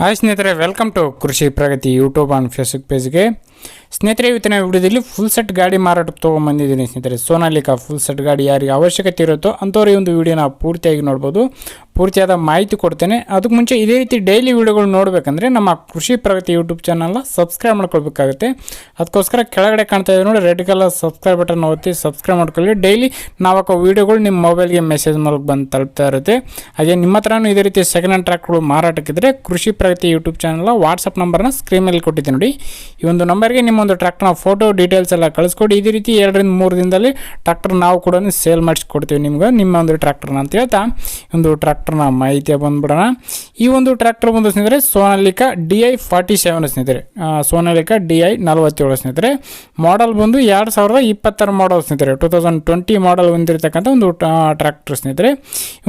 Hi ಸ್ನೇಹಿತರೆ welcome to Krishi Pragati YouTube and Facebook ಪೇಜ್ಗೆ ಸ್ನೇಹಿತರೆ, ಇವತ್ತಿನ ವಿಡಿಯೋದಲ್ಲಿ ಫುಲ್ ಸೆಟ್ ಗಾಡಿ ಮಾರಾಟಕ್ಕೆ ತೊಗೊಂಬಂದಿದ್ದೀನಿ ಸ್ನೇಹಿತರೆ. ಸೋನಾಲಿಕಾ ಫುಲ್ ಸೆಟ್ ಗಾಡಿ ಯಾರಿಗೆ ಅವಶ್ಯಕತೆ ಇರುತ್ತೋ ಅಂಥವ್ರು ಒಂದು ವಿಡಿಯೋನ ಪೂರ್ತಿಯಾಗಿ ನೋಡ್ಬೋದು. ಪೂರ್ತಿಯಾದ ಮಾಹಿತಿ ಕೊಡ್ತೇನೆ. ಅದಕ್ಕೆ ಮುಂಚೆ ಇದೇ ರೀತಿ ಡೈಲಿ ವೀಡಿಯೋಗಳು ನೋಡಬೇಕಂದ್ರೆ ನಮ್ಮ ಕೃಷಿ ಪ್ರಗತಿ ಯೂಟ್ಯೂಬ್ ಚಾನಲ್ನ ಸಬ್ಸ್ಕ್ರೈಬ್ ಮಾಡ್ಕೊಳ್ಬೇಕಾಗುತ್ತೆ. ಅದಕ್ಕೋಸ್ಕರ ಕೆಳಗಡೆ ಕಾಣ್ತಾ ಇದೆ ನೋಡಿ ರೆಡ್ ಕಲರ್ ಸಬ್ಸ್ಕ್ರೈಬ್ ಬಟನ್ ಒತ್ತಿ ಸಬ್ಸ್ಕ್ರೈಬ್ ಮಾಡ್ಕೊಳ್ಳಿ. ಡೈಲಿ ನಾವು ವೀಡಿಯೋಗಳು ನಿಮ್ಮ ಮೊಬೈಲ್ಗೆ ಮೆಸೇಜ್ ಮೂಲಕ ಬಂದು ತಲುಪ್ತಾ ಇರುತ್ತೆ. ಹಾಗೆ ನಿಮ್ಮ ಹತ್ರನೂ ಇದೇ ರೀತಿ ಸೆಕೆಂಡ್ ಹ್ಯಾಂಡ್ ಟ್ರ್ಯಾಕ್ಗಳು ಮಾರಾಟಕ್ಕಿದ್ರೆ ಕೃಷಿ ಪ್ರಗತಿ ಯೂಟ್ಯೂಬ್ ಚಾನಲ್ನ ವಾಟ್ಸಪ್ ನಂಬರ್ನ ಸ್ಕ್ರೀನ್ ಮೇಲೆ ಕೊಟ್ಟಿದ್ದೀನಿ ನೋಡಿ. ಈ ಒಂದು ನಂಬರ್ಗೆ ನಿಮ್ಮ ಒಂದು ಟ್ರ್ಯಾಕ್ಟರ್ನ ಫೋಟೋ ಡೀಟೇಲ್ಸ್ ಎಲ್ಲ ಕಳಿಸ್ಕೊಡಿ. ಇದೇ ರೀತಿ ಎರಡರಿಂದ ಮೂರು ದಿನದಲ್ಲಿ ಟ್ರ್ಯಾಕ್ಟರ್ ನಾವು ಕೂಡ ಸೇಲ್ ಮಾಡಿಸ್ಕೊಡ್ತೀವಿ ನಿಮ್ಗೆ. ನಿಮ್ಮ ಒಂದು ಟ್ರ್ಯಾಕ್ಟರ್ನ ಅಂತ ಹೇಳ್ತಾ. ಒಂದು ಟ್ರ್ಯಾಕ್ಟರ್ನ ಮಾಹಿತಿ ಬಂದ್ಬಿಡೋಣ. ಈ ಒಂದು ಟ್ರ್ಯಾಕ್ಟರ್ ಬಂದು ಸ್ನೇಹಿತರೆ, Sonalika D I forty seven ಸ್ನೇಹಿತರೆ. ಸೋನಾಲಿಕ ಡಿ ಐ ನಲವತ್ತೇಳು ಸ್ನೇಹಿತರೆ. ಮಾಡಲ್ ಬಂದು ಎರಡು ಸಾವಿರದ ಇಪ್ಪತ್ತರ ಮಾಡಲ್ ಸ್ನೇಹಿತರೆ. ಟೂ ತೌಸಂಡ್ ಟ್ವೆಂಟಿ ಮಾಡಲ್ ಹೊಂದಿರತಕ್ಕಂಥ ಒಂದು ಟ್ರ್ಯಾಕ್ಟರ್ ಸ್ನೇಹಿತರೆ.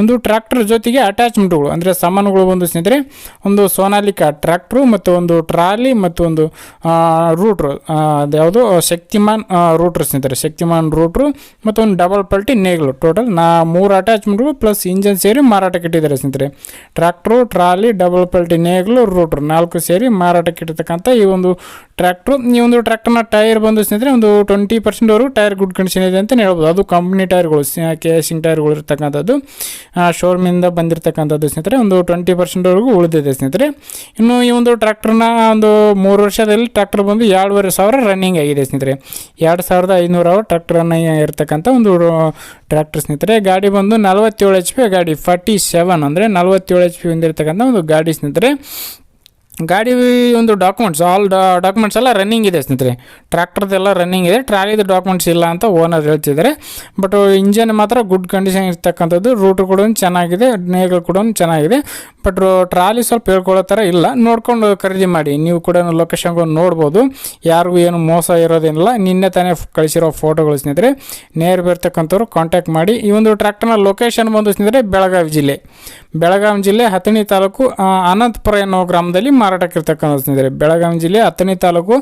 ಒಂದು ಟ್ರ್ಯಾಕ್ಟರ್ ಜೊತೆಗೆ ಅಟ್ಯಾಚ್ಮೆಂಟ್ಗಳು ಅಂದರೆ ಸಾಮಾನುಗಳು ಬಂದು ಸ್ನೇಹಿತರೆ, ಒಂದು ಸೋನಾಲಿಕಾ ಟ್ರ್ಯಾಕ್ಟ್ರು ಮತ್ತು ಒಂದು ಟ್ರಾಲಿ ಮತ್ತು ಒಂದು ರೂಟ್ರು ಅದ್ಯಾವುದು ಶಕ್ತಿಮಾನ್ ರೂಟ್ರು ಸ್ನೇಹಿತರೆ. ಶಕ್ತಿಮಾನ್ ರೂಟ್ರು ಮತ್ತು ಒಂದು ಡಬಲ್ ಪಲ್ಟಿ ನೇಗ್ಲು. ಟೋಟಲ್ ನಾ ಮೂರು ಅಟ್ಯಾಚ್ಮೆಂಟ್ಗಳು ಪ್ಲಸ್ ಇಂಜನ್ ಸೇರಿ ಮಾರಾಟಕ್ಕೆ ಇಟ್ಟಿದ್ದಾರೆ ಸ್ನೇಹಿತರೆ. ಟ್ರ್ಯಾಕ್ಟ್ರು ಟ್ರಾಲಿ ಡಬಲ್ ಪಲ್ಟಿ ನೇಗ್ಲು ರೂಟ್ರು ನಾಲ್ಕು ಸೇರಿ ಮಾರಾಟಕ್ಕೆ ಇರ್ತಕ್ಕಂಥ ಈ ಒಂದು ಟ್ರ್ಯಾಕ್ಟ್ರು ಈ ಒಂದು ಟ್ರ್ಯಾಕ್ಟರ್ನ ಟೈರ್ ಬಂದು ಸ್ನೇಹಿತರೆ, ಒಂದು ಟ್ವೆಂಟಿ ಪರ್ಸೆಂಟ್ವರೆಗೂ ಟೈರ್ ಗುಡ್ ಕಂಡೀಷನ್ ಇದೆ ಅಂತಲೇ ಹೇಳ್ಬೋದು. ಅದು ಕಂಪ್ನಿ ಟೈರ್ಗಳು ಕೇಸಿಂಗ್ ಟೈರ್ಗಳು ಇರ್ತಕ್ಕಂಥದ್ದು. ಶೋರೂಮಿಂದ ಬಂದಿರತಕ್ಕಂಥದ್ದು ಸ್ನೇಹಿತರೆ, ಒಂದು ಟ್ವೆಂಟಿ ಪರ್ಸೆಂಟ್ವರೆಗೂ ಉಳಿದಿದೆ ಸ್ನೇಹಿತರೆ. ಇನ್ನು ಈ ಒಂದು ಟ್ರ್ಯಾಕ್ಟರ್ನ ಒಂದು ಮೂರು ವರ್ಷದಲ್ಲಿ ಟ್ರ್ಯಾಕ್ಟರ್ ಬಂದು ಎರಡೂವರೆ ಸಾವಿರ ರನ್ನಿಂಗ್ ಆಗಿದೆ ಸ್ನೇಹಿತರೆ. ಎರಡು ಸಾವಿರದ ಐನೂರು ಅವರ್ ಟ್ರ್ಯಾಕ್ಟರನ್ನು ಇರ್ತಕ್ಕಂಥ ಒಂದು ಟ್ರ್ಯಾಕ್ಟರ್ ಸ್ನೇಹಿತರೆ. ಗಾಡಿ ಬಂದು ನಲವತ್ತೇಳು ಎಚ್ ಪಿ ಗಾಡಿ ಫಾರ್ಟಿ ಸೆವೆನ್ ಅಂದರೆ ನಲವತ್ತೇಳು ಎಚ್ ಪಿ ಹೊಂದಿರತಕ್ಕಂಥ ಒಂದು ಗಾಡಿ ಸ್ನೇಹಿತರೆ ಗಾಡಿ ಒಂದು ಡಾಕ್ಯುಮೆಂಟ್ಸ್ ಆಲ್ ಡಾಕ್ಯುಮೆಂಟ್ಸ್ ಎಲ್ಲ ರನ್ನಿಂಗ್ ಇದೆ ಸ್ನೇಹಿತರೆ. ಟ್ರ್ಯಾಕ್ಟರ್ದೆಲ್ಲ ರನ್ನಿಂಗ್ ಇದೆ. ಟ್ರಾಲಿದು ಡಾಕ್ಯುಮೆಂಟ್ಸ್ ಇಲ್ಲ ಅಂತ ಓನರ್ ಹೇಳ್ತಿದ್ದಾರೆ. ಬಟ್ ಇಂಜನ್ ಮಾತ್ರ ಗುಡ್ ಕಂಡೀಷನ್ ಇರ್ತಕ್ಕಂಥದ್ದು. ರೂಟ್ ಕೂಡ ಚೆನ್ನಾಗಿದೆ. ನೇಗಲ್ ಕೂಡ ಚೆನ್ನಾಗಿದೆ. ಬಟ್ ಟ್ರಾಲಿ ಸ್ವಲ್ಪ ಹೇಳ್ಕೊಳ್ಳೋ ಥರ ಇಲ್ಲ. ನೋಡ್ಕೊಂಡು ಖರೀದಿ ಮಾಡಿ. ನೀವು ಕೂಡ ಲೊಕೇಶನ್ಗೆ ನೋಡ್ಬೋದು. ಯಾರಿಗೂ ಏನು ಮೋಸ ಇರೋದೇನಿಲ್ಲ. ನಿನ್ನೆ ತಾನೇ ಕಳಿಸಿರೋ ಫೋಟೋಗಳು ಸ್ನೇಹಿತರೆ. ನೇರ ಬರ್ತಕ್ಕಂಥವ್ರು ಕಾಂಟ್ಯಾಕ್ಟ್ ಮಾಡಿ. ಈ ಒಂದು ಟ್ರ್ಯಾಕ್ಟರ್ನ ಲೊಕೇಶನ್ ಬಂದು ಸ್ನೇಹಿತರೆ ಬೆಳಗಾವಿ ಜಿಲ್ಲೆ. ಬೆಳಗಾವಿ ಜಿಲ್ಲೆ ಹತ್ತನಿ ತಾಲೂಕು ಅನಂತಪುರ ಎನ್ನುವ ಗ್ರಾಮದಲ್ಲಿ ಮಾರಾಟಕ್ಕಿರ್ತಕ್ಕಂಥ ಸ್ನೇಹಿತರೆ, ಬೆಳಗಾವಿ ಜಿಲ್ಲೆ ಹತ್ತನೇ ತಾಲೂಕು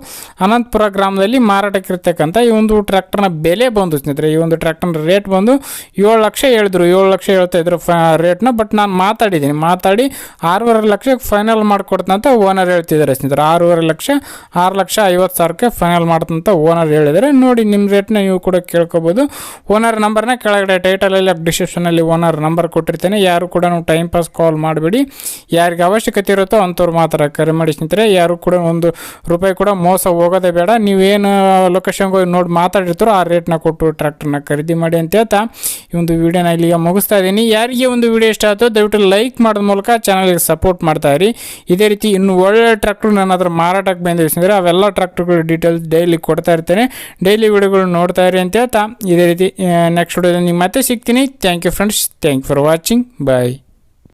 ಅನಂತಪುರ ಗ್ರಾಮದಲ್ಲಿ ಮಾರಾಟಕ್ಕಿರ್ತಕ್ಕಂಥ ಈ ಒಂದು ಟ್ರ್ಯಾಕ್ಟರ್ನ ಬೆಲೆ ಬಂದು ಸ್ನೇಹಿತರೆ. ಈ ಒಂದು ಟ್ರ್ಯಾಕ್ಟರ್ನ ರೇಟ್ ಬಂದು ಏಳು ಲಕ್ಷ ಹೇಳಿದ್ರು. ಏಳು ಲಕ್ಷ ಹೇಳ್ತಾ ಇದ್ರು ರೇಟ್ನ, ಬಟ್ ನಾನು ಮಾತಾಡಿದ್ದೀನಿ. ಮಾತಾಡಿ ಆರೂವರೆ ಲಕ್ಷಕ್ಕೆ ಫೈನಲ್ ಮಾಡಿಕೊಡ್ತಂತ ಓನರ್ ಹೇಳ್ತಿದ್ದಾರೆ ಸ್ನೇಹಿತರೆ. ಆರೂವರೆ ಲಕ್ಷ, ಆರು ಲಕ್ಷ ಐವತ್ತು ಸಾವಿರಕ್ಕೆ ಫೈನಲ್ ಮಾಡ್ತಂತ ಓನರ್ ಹೇಳಿದರೆ ನೋಡಿ ನಿಮ್ಮ ರೇಟ್ನ ನೀವು ಕೂಡ ಕೇಳ್ಕೊಬೋದು. ಓನರ್ ನಂಬರ್ನ ಕೆಳಗಡೆ ಟೈಟಲಲ್ಲಿ ಡಿಸ್ಕ್ರಿಪ್ಷನಲ್ಲಿ ಓನರ್ ನಂಬರ್ ಕೊಟ್ಟಿರ್ತೇನೆ. ಯಾರು ಕೂಡ ಟೈಮ್ ಪಾಸ್ ಕಾಲ್ ಮಾಡಬೇಡಿ. ಯಾರಿಗೆ ಅವಶ್ಯಕತೆ ಇರುತ್ತೋ ಅಂಥವ್ರು ಮಾತ್ರ ಕರೆ ಮಾಡಿ ಸ್ನೇಹಿತರೆ, ಯಾರು ಕೂಡ ಒಂದು ರೂಪಾಯಿ ಕೂಡ ಮೋಸ ಹೋಗೋದೇ ಬೇಡ. ನೀವೇನು ಲೊಕೇಶನ್ಗೆ ಹೋಗಿ ನೋಡಿ ಮಾತಾಡಿರ್ತಾರೋ ಆ ರೇಟ್ನ ಕೊಟ್ಟು ಟ್ರ್ಯಾಕ್ಟರ್ನ ಖರೀದಿ ಮಾಡಿ ಅಂತ ಹೇಳ್ತಾ ಈ ಒಂದು ವಿಡಿಯೋನ ಇಲ್ಲಿಗೆ ಮುಗಿಸ್ತಾ ಇದ್ದೀನಿ. ಯಾರಿಗೆ ಒಂದು ವಿಡಿಯೋ ಇಷ್ಟ ಆಯಿತು ದಯವಿಟ್ಟು ಲೈಕ್ ಮಾಡೋದ ಮೂಲಕ ಚಾನಲ್ಗೆ ಸಪೋರ್ಟ್ ಮಾಡ್ತಾ ಇರಿ. ಇದೇ ರೀತಿ ಇನ್ನು ಒಳ್ಳೆ ಟ್ರ್ಯಾಕ್ಟರ್ ನಾನು ಅದರ ಮಾರಾಟಕ್ಕೆ ಬಂದಿದೆ ಸ್ನೇಹಿತರೆ, ಅವೆಲ್ಲ ಟ್ರ್ಯಾಕ್ಟರ್ಗಳು ಡೀಟೇಲ್ಸ್ ಡೈಲಿ ಕೊಡ್ತಾ ಇರ್ತೇನೆ. ಡೈಲಿ ವಿಡಿಯೋಗಳು ನೋಡ್ತಾ ಇರಿ ಅಂತ ಹೇಳ್ತಾ ಇದೇ ರೀತಿ ನೆಕ್ಸ್ಟ್ ವಿಡಿಯೋದಲ್ಲಿ ನಿಮ್ಗೆ ಮತ್ತೆ ಸಿಗ್ತೀನಿ. Thank you friends thank for watching bye